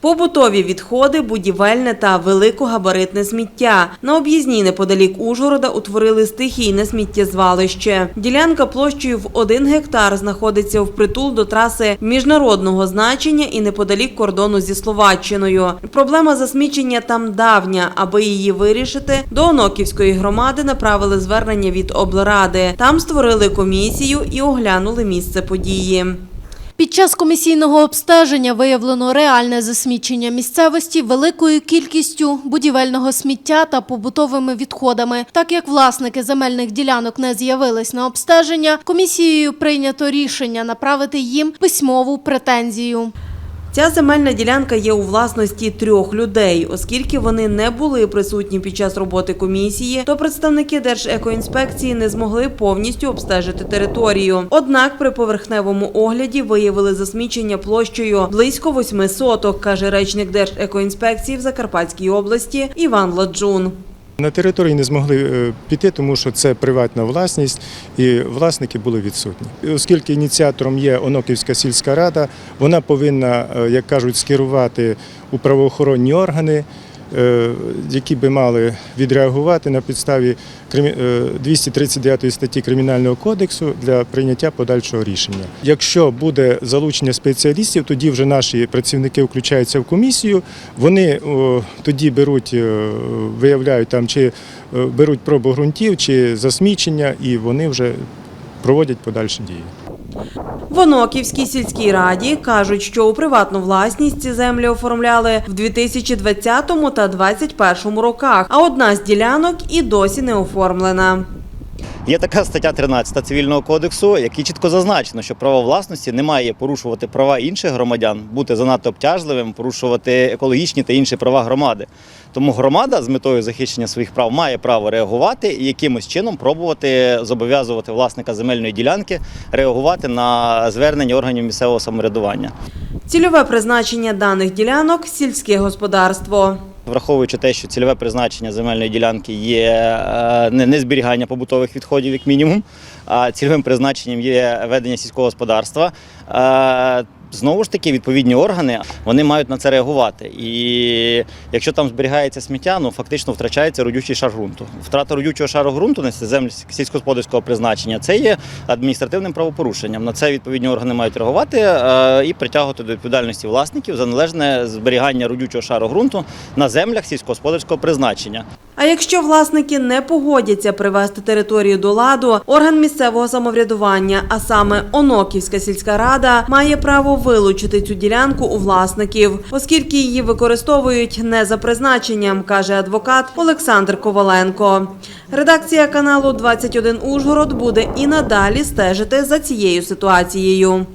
Побутові відходи, будівельне та великогабаритне сміття. На об'їзній неподалік Ужгорода утворили стихійне сміттєзвалище. Ділянка площею в один гектар знаходиться впритул до траси міжнародного значення і неподалік кордону зі Словаччиною. Проблема засмічення там давня. Аби її вирішити, до Оноківської громади направили звернення від облради. Там створили комісію і оглянули місце події. Під час комісійного обстеження виявлено реальне засмічення місцевості великою кількістю будівельного сміття та побутовими відходами. Так як власники земельних ділянок не з'явились на обстеження, комісією прийнято рішення направити їм письмову претензію. Ця земельна ділянка є у власності трьох людей. Оскільки вони не були присутні під час роботи комісії, то представники Держекоінспекції не змогли повністю обстежити територію. Однак при поверхневому огляді виявили засмічення площею близько восьми соток, каже речник Держекоінспекції в Закарпатській області Іван Ладжун. На території не змогли е, піти, тому що це приватна власність і власники були відсутні. Оскільки ініціатором є Оноківська сільська рада, вона повинна, е, як кажуть, скерувати у правоохоронні органи, які би мали відреагувати на підставі кримі- е, 239 статті Кримінального кодексу для прийняття подальшого рішення. Якщо буде залучення спеціалістів, тоді вже наші працівники включаються в комісію. Вони тоді беруть, е, виявляють там чи е, беруть пробу ґрунтів, чи засмічення, і вони вже проводять подальші дії. В Оноківській сільській раді кажуть, що у приватну власність ці землі оформляли в 2020 та 2021 роках, а одна з ділянок і досі не оформлена. Є така стаття 13 цивільного кодексу, який чітко зазначено, що право власності не має порушувати права інших громадян, бути занадто обтяжливим, порушувати екологічні та інші права громади. Тому громада з метою захищення своїх прав має право реагувати і якимось чином пробувати зобов'язувати власника земельної ділянки реагувати на звернення органів місцевого самоврядування. Цільове призначення даних ділянок сільське господарство. Враховуючи те, що цільове призначення земельної ділянки є е, не, не зберігання побутових відходів, як мінімум, а цільовим призначенням є ведення сільського господарства. Знову ж таки, відповідні органи вони мають на це реагувати. І якщо там зберігається сміття, ну фактично втрачається родючий шар ґрунту. Втрата родючого шару ґрунту на землі сільськогосподарського призначення це є адміністративним правопорушенням. На це відповідні органи мають реагувати е, і притягувати до відповідальності власників за належне зберігання родючого шару ґрунту на землях сільськогосподарського призначення. А якщо власники не погодяться привести територію до ладу, орган місцевого самоврядування, а саме Оноківська сільська рада, має право вилучити цю ділянку у власників, оскільки її використовують не за призначенням, каже адвокат Олександр Коваленко. Редакція каналу 21 Ужгород буде і надалі стежити за цією ситуацією.